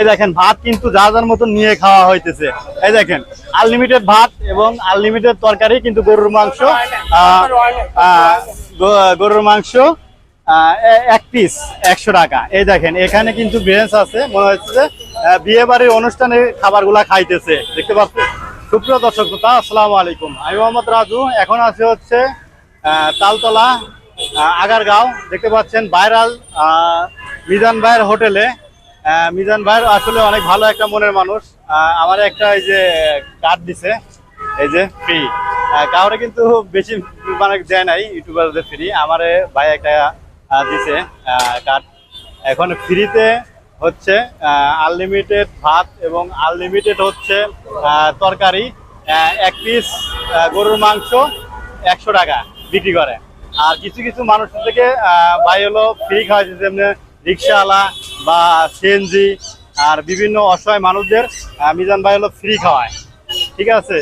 এই দেখেন ভাত কিন্তু যা যার মতন নিয়ে খাওয়া হইতেছে। এই দেখেন আনলিমিটেড ভাত এবং আনলিমিটেড তরকারি কিন্তু গরুর মাংস গরুর মাংস এক পিস একশো টাকা। এই দেখেন এখানে কিন্তু বেঞ্চ আছে মনে হচ্ছে যে বিয়ে বাড়ির অনুষ্ঠানে খাবারগুলা খাইতেছে। দেখতে পাচ্ছেন? সুপ্রিয় দর্শক শ্রোতা, আসসালামু আলাইকুম। আমি মোহাম্মদ রাজু এখন আছে হচ্ছে তালতলা আগারগাঁও। দেখতে পাচ্ছেন ভাইরাল মিজান ভাইয়ের হোটেলে মিজান ভাইয়ের আসলে অনেক ভালো একটা মনের মানুষ। আমার একটা এই যে কার্ড দিছে, এই যে ফ্রি কাউরে কিন্তু বেশি মানে দেয় নাই ইউটিউবারদের ফ্রি আমারে ভাই একটা দিছে কার্ড এখন ফ্রিতে হচ্ছে আনলিমিটেড ভাত এবং আনলিমিটেড হচ্ছে তরকারি। এক পিস গরুর মাংস একশো টাকা বিক্রি করে। আর কিছু কিছু মানুষ থেকে ভাই হলো ফ্রি খাওয়াইছে যেমনি রিক্সাওয়ালা বা সিএনজি আর বিভিন্ন অসহায় মানুষদের মিজান ভাই হলো ফ্রি খাওয়ায়। ঠিক আছে?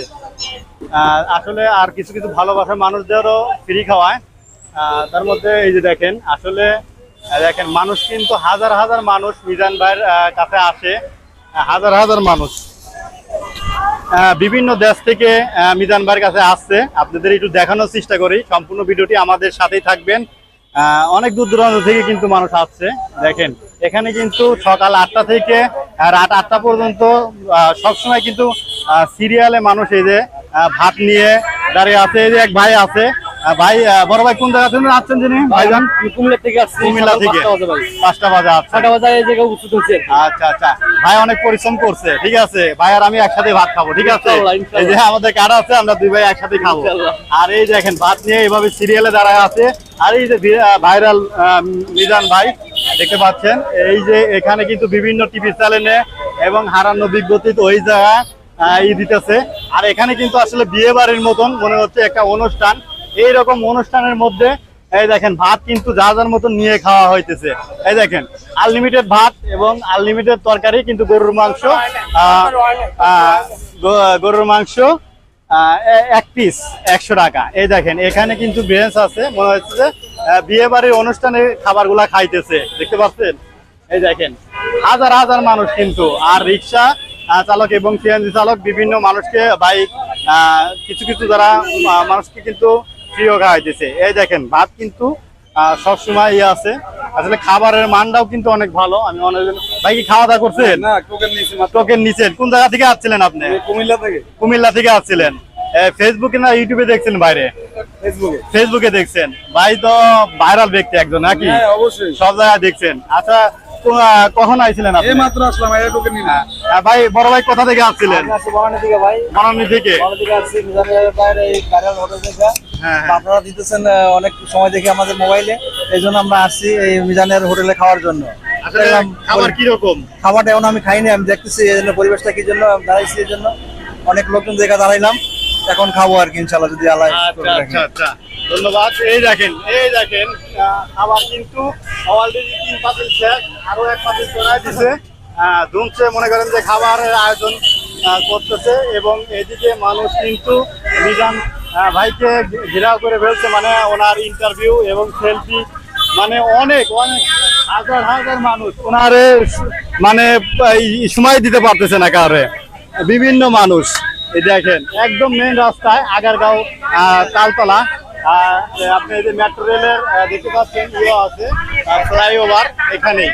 আসলে আর কিছু কিছু ভালোবাসার মানুষদেরও ফ্রি খাওয়ায়। তার মধ্যে এই যে দেখেন, আসলে দেখেন, মানুষ কিন্তু হাজার হাজার মানুষ মিজান ভাইয়ের কাছে আসে। হাজার হাজার মানুষ। বিভিন্ন দেশ থেকে মিজান ভাইয়ের কাছে আসছে। আপনাদের একটু দেখানোর চেষ্টা করি। সম্পূর্ণ ভিডিওটি আমাদের সাথেই থাকবেন। অনেক দূর দূরান্ত থেকে কিন্তু মানুষ আসছে। দেখেন, এখানে কিন্তু সকাল আটটা থেকে রাত আটটা পর্যন্ত সবসময় কিন্তু সিরিয়ালে মানুষ এই যে ভাত নিয়ে দাঁড়িয়ে আছে, এই যে এক ভাই আছে ভাই বড় ভাই কোন জায়গা থেকে আসছেন যিনি? ভাইজান? কুমিল্লা থেকে আসছি। কুমিল্লা থেকে। পাঁচটা বাজে আসছে ছটা বাজার এই জায়গায় উপস্থিত হচ্ছে আচ্ছা আচ্ছা। ভাই অনেক পরিশ্রম করছে ঠিক আছে? ভাই আর আমি একসাথে ভাত খাব ঠিক আছে। এই যে আমাদের কার্ড আছে আমরা দুই ভাই একসাথে খাব। আর এই দেখেন ভাত নিয়ে এইভাবে সিরিয়ালে দাঁড়ায় আছে। আর এই যে ভাইরাল মিজান ভাই দেখতে পাচ্ছেন? এই যে এখানে কিন্তু বিভিন্ন টিভি চ্যানেলে এবং হারানো বিজ্ঞপ্তিতে ওই জায়গায় আহ, ই দিতেছে। আর এখানে কিন্তু আসলে বিয়ে বাড়ির মতন মনে হচ্ছে একটা অনুষ্ঠান। এই রকম অনুষ্ঠানের মধ্যে, এই দেখেন, ভাত কিন্তু যা যার মতন নিয়ে খাওয়া হইতেছে। এই দেখেন আনলিমিটেড ভাত এবং আনলিমিটেড তরকারি কিন্তু গরুর মাংস গরুর মাংস এক পিস একশো টাকা। এই দেখেন, এখানে কিন্তু বেঞ্চ আছে, মনে হচ্ছে যে বিয়ে বাড়ির অনুষ্ঠানে খাবারগুলা খাইতেছে। দেখতে পাচ্ছেন? এই দেখেন, হাজার হাজার মানুষ কিন্তু, আর রিক্সা চালক এবং সিএনজি চালক বিভিন্ন মানুষকে বাইক কিছু কিছু যারা মানুষকে কিন্তু প্রিয় খাওয়াইতেছে। এই দেখেন ভাত কিন্তু সবসময় ইয়ে আছে। আসলে খাবারের মানটাও কিন্তু অনেক ভালো। আমি অনেক ভাই কি খাওয়া দাওয়া করছেন? টোকেন নিছেন কোন জায়গা থেকে আসছিলেন আপনি? কুমিল্লা থেকে। কুমিল্লা থেকে আসছিলেন। ফেসবুকে না ইউটিউবে দেখছেন বাইরে? ফেসবুকে ফেসবুকে দেখছেন। ভাই তো ভাইরাল ব্যক্তি একজন নাকি? হ্যাঁ অবশ্যই। সব জায়গায় দেখছেন। আচ্ছা কখন আইছিলেন আপনি? মাত্র আসলাম এই টোকেন নিলাম আহ, ভাই বড় ভাই কোথা থেকে আসছিলেন? আসছি বনানী থেকে ভাই। বনানী থেকে। থেকে হ্যাঁ, আপনারা দিতেছেন অনেক সময় দেখি আমাদের মোবাইলে এই জন্য আমরা আসছি এই মিজানের হোটেলে খাওয়ার জন্য। খাবার কীরকম? খাবারটা এখন আমি খাইনি আমি দেখতেছি এই জন্য পরিবেশটা কি জন্য দাঁড়াইছি এই জন্য। অনেক লোকজন দেখা দাঁড়াইলাম এখন খাব আর কি ইনশাল্লাহ যদি আল্লাহ আচ্ছা আচ্ছা আচ্ছা। ধন্যবাদ। এই দেখেন এই দেখেন খাবার কিন্তু অলরেডি তিন পাতিল শেষ আরও এক পাতিল চড়াই দিছে। ধুমছে মনে করেন যে খাবারের আয়োজন করতেছে এবং এদিকে মানুষ কিন্তু মিজান ভাইকে ঘিরাও করে ফেলছে মানে ওনার ইন্টারভিউ এবং সেলফি মানে অনেক অনেক, হাজার হাজার মানুষ ওনারে মানে সময় দিতে পারতেছে না কারে বিভিন্ন মানুষ দেখেন, একদম মেন রাস্তায় আগারগাঁও তালতলা। আপনি যে মেট্রো রেলের দেখতে পাচ্ছেন ইয়ে আছে ফ্লাইওভার এখানেই।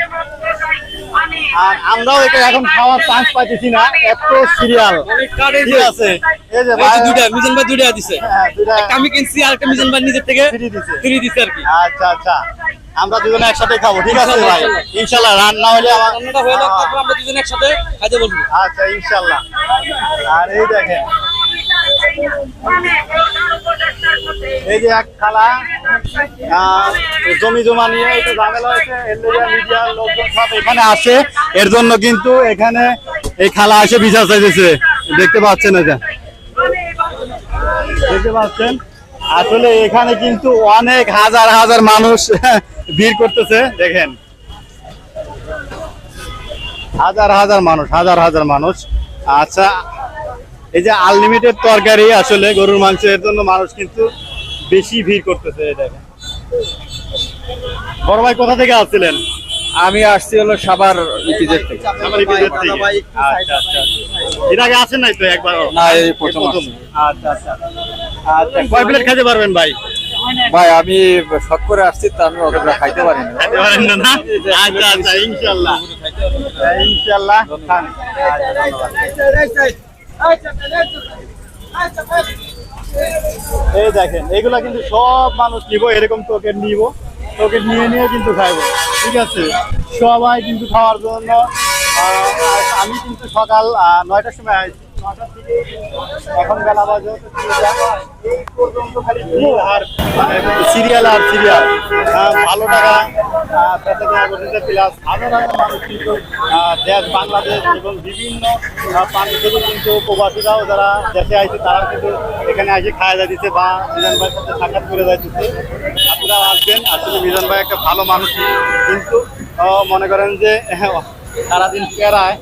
আর আমরাও একে এখন খাওয়ার চান্স পাইতেছি না এত সিরিয়াল ঠিক আছে? এই যে ভাই দুইটা মিজান ভাই দুইটা দিছে। হ্যাঁ, আমি কিনছি আর একটা মিজান ভাই নিজের থেকে ফ্রি দিছে। আর কি। আচ্ছা আচ্ছা। আমরা দুজনে একসাথে খাব ঠিক আছে ভাই? ইনশাল্লাহ। রান্না হলে আমার রান্নাটা হয়ে যাক তারপর আমরা দুজন একসাথে খাইতে বসবো। আচ্ছা ইনশাল্লাহ। আর এই দেখেন। এই যে এক খালা জমি জমা নিয়ে এখানে আসে। এর জন্য কিন্তু এখানে এই খালা এসে বিচার চাইতেছে। দেখতে পাচ্ছেন এটা। দেখতে পাচ্ছেন? আসলে এখানে কিন্তু অনেক হাজার হাজার মানুষ ভিড় করতেছে, দেখেন। হাজার হাজার মানুষ, হাজার হাজার মানুষ। আচ্ছা এই যে আনলিমিটেড তরকারি আসলে গরুর মাংসের জন্য মানুষ কিন্তু বেশি ভিড় করতেছে এই দেখেন বড় ভাই কোথা থেকে আসছিলেন আমি আসছি হলো সাবার ইপিজেড থেকে। আচ্ছা আচ্ছা এর আগে আসেন নাই তো একবার না, এই প্রথম আচ্ছা আচ্ছা আচ্ছা কয় প্লেট খেতে পারবেন ভাই ভাই আমি শখ করে আসছি তো আমি অতটা খাইতে পারি না খেতে পারেন না না আচ্ছা আচ্ছা এই দেখেন, এগুলা কিন্তু সব মানুষ নিব, এরকম টোকেন নিব। টোকেন নিয়ে নিয়ে কিন্তু খাইবো, ঠিক আছে? সবাই কিন্তু খাওয়ার জন্য আমি কিন্তু সকাল নয়টার সময় এখন বেলা বাজে আর সিরিয়াল আর সিরিয়াল। ভালো টাকা কেনা প্লাস মানুষ কিন্তু দেশ বাংলাদেশ এবং বিভিন্ন প্রান্ত থেকে কিন্তু প্রবাসীরাও যারা দেশে আইছে তারা কিন্তু এখানে এসে খাওয়া যাইতেছে বা মিজান ভাইয়ের সাথে সাক্ষাৎ করে যাইতেছে আপনারা আসবেন আসলে মিজান ভাই একটা ভালো মানুষ কিন্তু মনে করেন যে সারাদিন পেরায়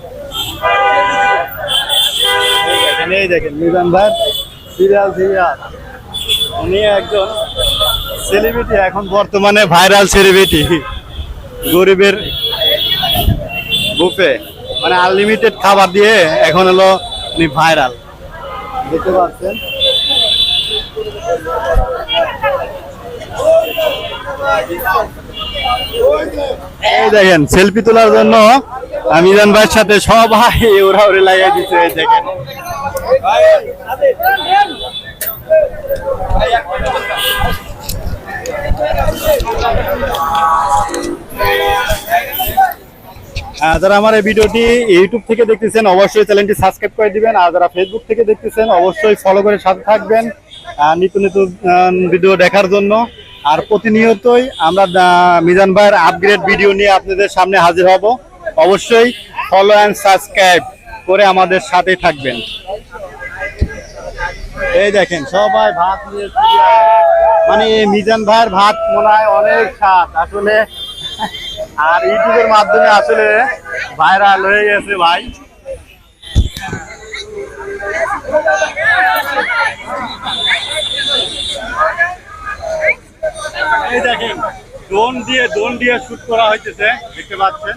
এই দেখেন মিজান ভাই, সিরিয়াল সিরিয়াল। উনি একজন সেলিব্রিটি এখন বর্তমানে ভাইরাল সেলিব্রিটি গরিবের বুফে মানে আনলিমিটেড খাবার দিয়ে এখন হলো উনি ভাইরাল দেখতে পাচ্ছেন? এই দেখেন সেলফি তোলার জন্য মিজান ভাইয়ের সাথে সবাই ওরা ওরে লাগিয়ে এই দেখেন। যারা আমার এই ভিডিওটি ইউটিউব থেকে দেখতেছেন অবশ্যই চ্যানেলটি সাবস্ক্রাইব করে দিবেন। আর যারা ফেসবুক থেকে দেখতেছেন অবশ্যই ফলো করে সাথে থাকবেন। নিত্য আহ, ভিডিও দেখার জন্য। আর প্রতিনিয়তই আমরা মিজান ভাইয়ের আপগ্রেড ভিডিও নিয়ে আপনাদের সামনে হাজির হব। অবশ্যই ফলো অ্যান্ড সাবস্ক্রাইব করে আমাদের সাথে থাকবেন। এই দেখেন, সবাই ভাত মানে মিজান ভাইয়ের ভাত মনে অনেক স্বাদ। আসলে আর ইউটিউবের মাধ্যমে আসলে ভাইরাল হয়ে গেছে ভাই। এই দেখেন ড্রোন দিয়ে ড্রোন দিয়ে শুট করা হইতেছে, দেখতে পাচ্ছেন?